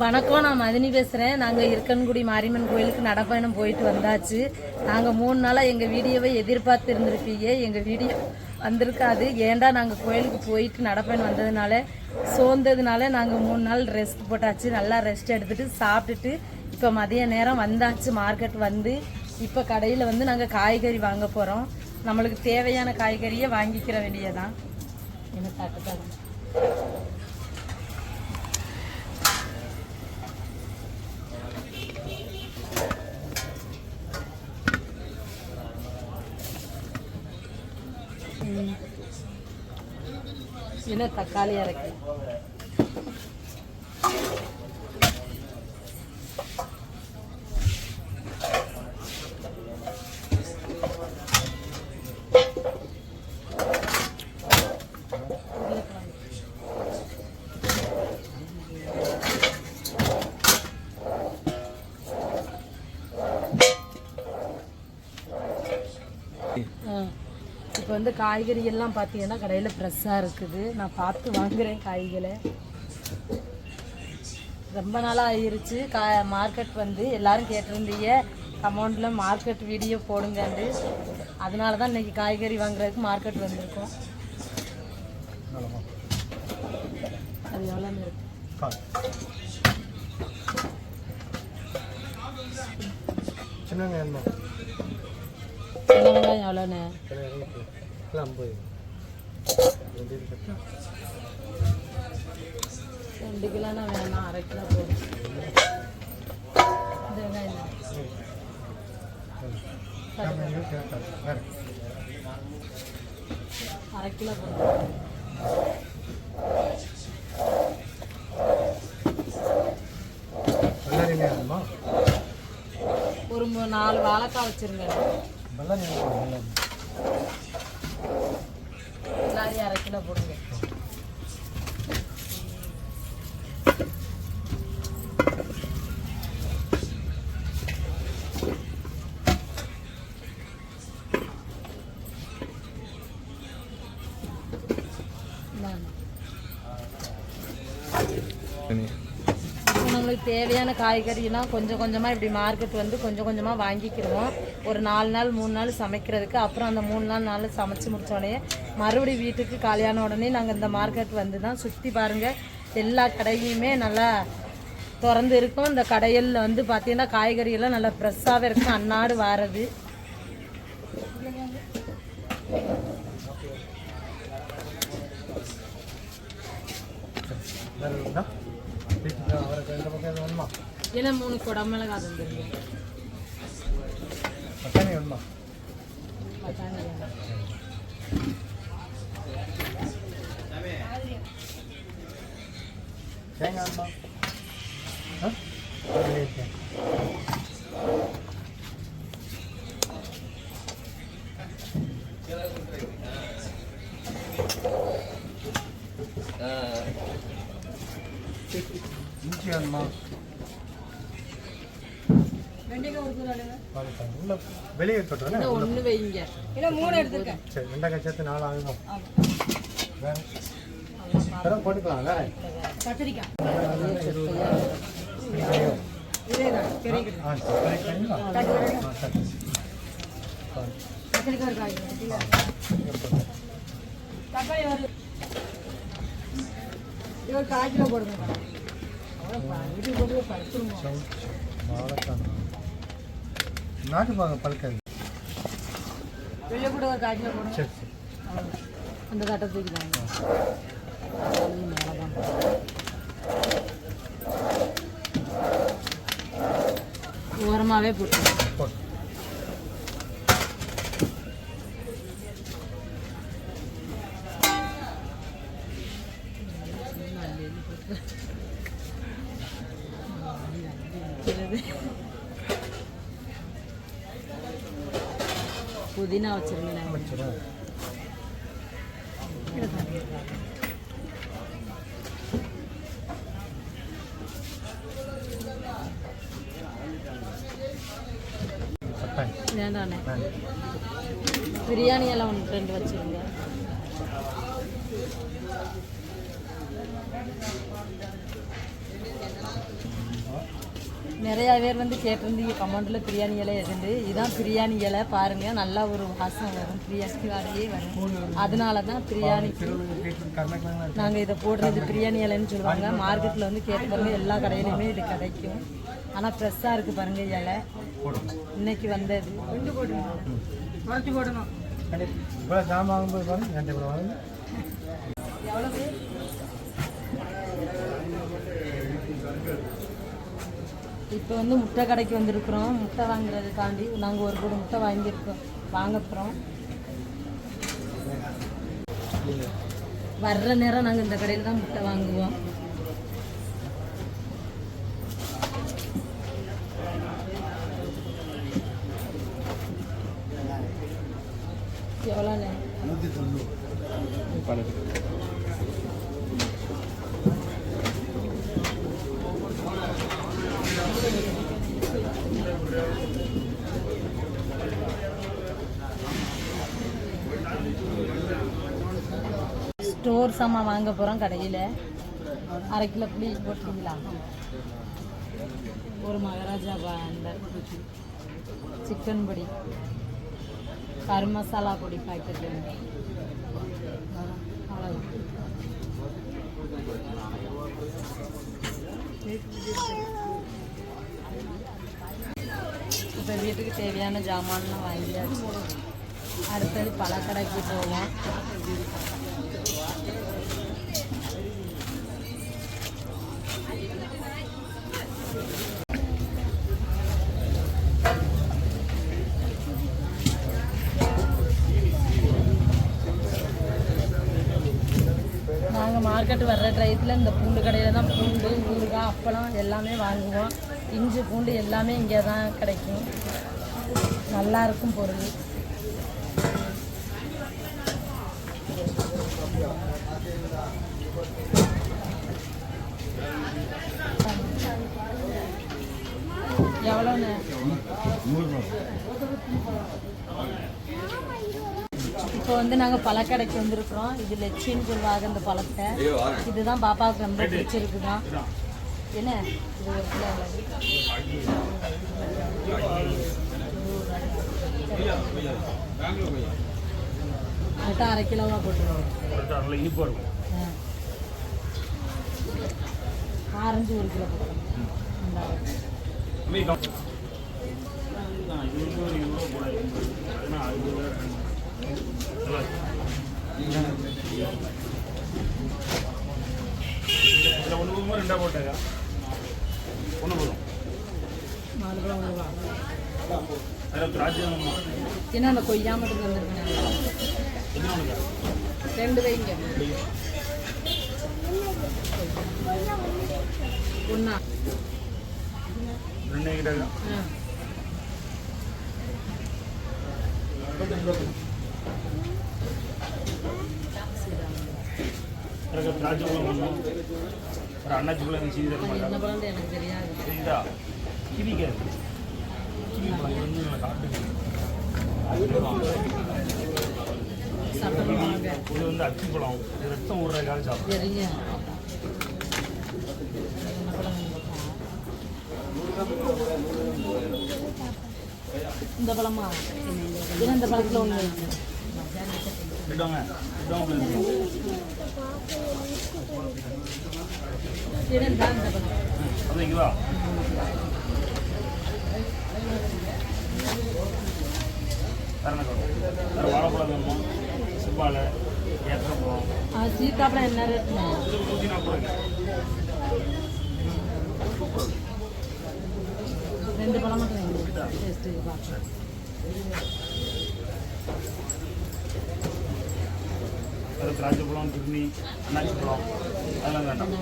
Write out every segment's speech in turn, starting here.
வணக்கம் நான் மதினி பேசுகிறேன் நாங்கள் இருக்கன்குடி மாரியம்மன் கோயிலுக்கு நடப்பயணம் போயிட்டு வந்தாச்சு. நாங்கள் மூணு நாளாக எங்கள் வீடியோவை எதிர்பார்த்து இருந்திருப்பீங்க எங்கள் வீடியோ வந்திருக்காது. ஏன்டா நாங்கள் கோயிலுக்கு போயிட்டு நடப்பயணம் வந்ததுனால சோர்ந்ததுனால நாங்கள் மூணு நாள் ரெஸ்ட் போட்டாச்சு. நல்லா ரெஸ்ட் எடுத்துட்டு சாப்பிட்டுட்டு இப்போ மதிய நேரம் வந்தாச்சு. மார்க்கெட் வந்து இப்போ கடையில் வந்து நாங்கள் காய்கறி வாங்க போகிறோம் நம்மளுக்கு தேவையான காய்கறியை வாங்கிக்கிற வேண்டியதான் என்ன தட்டுதான் என்ன தக்காளி இறக்கி இப்போ வந்து காய்கறி எல்லாம் பார்த்தீங்கன்னா கடையில் ஃப்ரெஷ்ஷாக இருக்குது. நான் பார்த்து வாங்குறேன் காய்களை. ரொம்ப நாளாக ஆயிருச்சு. கா மார்க்கெட் வந்து எல்லாரும் கேட்டிருந்தீங்க. அமௌண்ட்டில் மார்க்கெட் வீடியோ போடுங்கன்னு. அதனால தான் இன்னைக்கு காய்கறி வாங்குறதுக்கு மார்க்கெட் வந்திருக்கோம். அது எவ்வளோ இருக்கு? சின்ன சின்ன வெங்காயம் எவ்வளோண்ணே ரெண்டு கிலோனா வேணாம்? அரை கிலோ போதும். இந்த வெங்காயம் அரை கிலோ போதும். ஒரு நாலு வாழைக்காய் வச்சிருங்க பல்லாரி அரை கிலோ போடுங்க. நம்மளுக்கு தேவையான காய்கறிலாம் கொஞ்சம் கொஞ்சமாக இப்படி மார்க்கெட் வந்து கொஞ்சம் கொஞ்சமாக வாங்கிக்கிடுவோம் ஒரு நாலு நாள் மூணு நாள் சமைக்கிறதுக்கு அப்புறம் அந்த மூணு நாள் நாள் சமைச்சு முடித்தோடனே மறுபடி மறுபடியும் வீட்டுக்கு காலியான உடனே நாங்கள் இந்த மார்க்கெட் வந்து தான் சுற்றி பாருங்கள் எல்லா கடையுமே நல்லா திறந்து இருக்கும். இந்த கடையில் வந்து பார்த்திங்கன்னா காய்கறியெல்லாம் நல்லா ஃப்ரெஷ்ஷாகவே இருக்கும். அன்னாடு வாரது. வேறு வீட்டுக்கு அவருக்கு ரெண்டு பக்கம் எதுவும் மூணு குடமிளகா தந்துருங்க பட்டாணி வேணுமா பட்டாணி தேங்காய் வேணுமா ஆ அது இருக்கு. இஞ்சி வேணுமா வாழைக்காய். உள்ள வெளியே இருக்கட்டும் ஒன்று வைங்க. சரி வெண்டைக்காய் சேர்த்து நாலு ஆகுமா வேற. வேற போட்டுக்கலாம் வேற சரி சரிங்களா ஆ சரி வாழைக்காய் நாட்டு பாங்க பழுக்காது. வெளியே கூட ஒரு சரி சரி. அவ்வளவுதான். அந்த தட்டை தூக்கிட்டாங்க ஓரமாகவே போட்டு. போட்டு புதினா பட்டாணி வேண்டாண்ணே. பிரியாணி எல்லாம் ஒன்று ரெண்டு வச்சிருங்க. நிறைய பேர் வந்து கேட்டிருந்தீங்க கமெண்ட்ல பிரியாணி இலை எதுண்டு இதான் பிரியாணி இலை. பாருங்க நல்லா ஒரு வாசம் வரும். பிரியாணி வாடையே வரும். அதனால தான் பிரியாணி நாங்கள் இதை போடுறது பிரியாணி இலைன்னு சொல்லுவாங்க. மார்க்கெட்டில் வந்து கேட்டு பாருங்க எல்லா கடையிலையுமே இது கிடைக்கும். ஆனால் ஃப்ரெஷ்ஷாக இருக்குது பாருங்க இலை. இன்னைக்கு வந்தது. ஜாமான் வாங்கும்போது பாருங்க என்கிட்ட இப்போ வந்து முட்டை கடைக்கு வந்திருக்கிறோம். முட்டை வாங்குறதுக்காண்டி நாங்கள் ஒரு கூட முட்டை வாங்கியிருக்கோம். வாங்க போகிறோம் வர்ற நேரம் நாங்கள் இந்த கடையில் தான் முட்டை வாங்குவோம். எவ்வளோ நூற்றி தொண்ணூறு. ஸ்டோர் சாமான் வாங்க போகிறோம் கடையில். அரை கிலோ புளி போட்டுருங்களா ஒரு மகாராஜா அந்த சிக்கன் பொடி. கரு மசாலா பொடி பாக்கெட் இப்போ வீட்டுக்கு தேவையான ஜாமான்லாம் வாங்கியாச்சு. அடுத்தது பழக்கடைக்கு போவோம். மார்க்கெட் வர்ற டயத்தில் இந்த பூண்டு கடையில் தான் பூண்டு ஊறுகாய் அப்பளம் எல்லாமே வாங்குவோம். இஞ்சி பூண்டு எல்லாமே இங்கே தான் கிடைக்கும். நல்லா இருக்கும் பொருள். எவ்வளோண்ணே இப்போ வந்து நாங்கள் பழக்கடைக்கு வந்திருக்கிறோம். இது லெச்சின்னு சொல்லுவாங்க இந்த பழத்தை. இதுதான் பாப்பாவுக்கு ரொம்ப பிடிச்சிருக்குதான். என்ன? இது ஒரு கிலோ? மட்டும் அரை கிலோவா போட்டுருவோம். ஆரஞ்சு ஒரு கிலோ போட்டுருவோம். ஒன்று போகும்போது ரெண்டாக போட்டாக்கா ஒன்று போதும்? என்ன கொய்யா மட்டும் வந்துருக்கேன் ரெண்டு வைங்க. ஒன்றா ரெண்டே கிட்டாக்கா ஆ ஒரு அண்ணாச்சி தர எனக்கு தெரியாது கிவி கிவி வந்து காட்டுங்க இது வந்து பழம் சாப்பிடும் இந்த பழமா இந்த பழத்தில் ஒன்று இருக்கு என்ன வாழைப்பழம் வேணுமா சீத்தாப்பழம் என்ன நூற்றி நாற்பது ரெண்டு பழம் மட்டும் வேணும் டேஸ்ட்டு பார்க்குறேன் அது திராட்சை பழம் கிருமி அண்ணாச்சி பழம் அதெல்லாம் வேண்டாம்.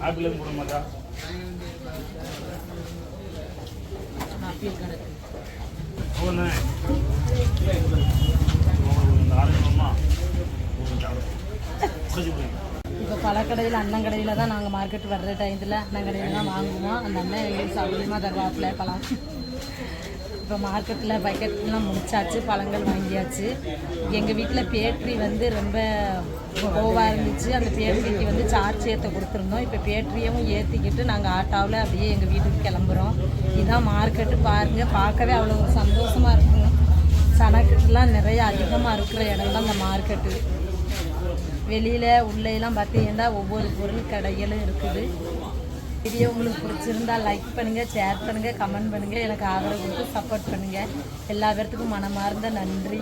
ஆப்பிளும் போட மாட்டா. ஆப்பிள் கிடக்கு ஒன்று போய் இப்போ பழக்கடையில் அண்ணன் கடையில் தான் நாங்கள் மார்க்கெட் வர்ற டைத்தில் அண்ணன் கடையில் தான் வாங்குவோம். அந்த அண்ணன் எங்களுக்கு சௌகரியமாக தருவாப்பில் பழம் இப்போ மார்க்கெட்டில் பக்கெட்லாம் முடிச்சாச்சு பழங்கள் வாங்கியாச்சு. எங்கள் வீட்டில் பேட்ரி வந்து ரொம்ப கோவாக இருந்துச்சு. அந்த பேட்ரிக்கு வந்து சார்ஜ் ஏற்ற கொடுத்துருந்தோம். இப்போ பேட்ரியவும் ஏற்றிக்கிட்டு நாங்கள் ஆட்டோவில் அப்படியே எங்கள் வீட்டுக்கு கிளம்புறோம். இதுதான் மார்க்கெட்டு பாருங்கள் பார்க்கவே அவ்வளோ ஒரு சந்தோஷமாக இருக்கும். சனக்கெல்லாம் நிறைய அதிகமாக இருக்கிற இடம் தான் அந்த மார்க்கெட்டு வெளியில் உள்ளேலாம் பார்த்தீங்கன்னா ஒவ்வொரு பொருள் கடைகளும் இருக்குது. வீடியோ உங்களுக்கு பிடிச்சிருந்தா லைக் பண்ணுங்கள் ஷேர் பண்ணுங்கள் கமெண்ட் பண்ணுங்கள் எனக்கு ஆதரவு கொடுத்து சப்போர்ட் பண்ணுங்கள் எல்லா பேர்த்துக்கும் மனமார்ந்த நன்றி.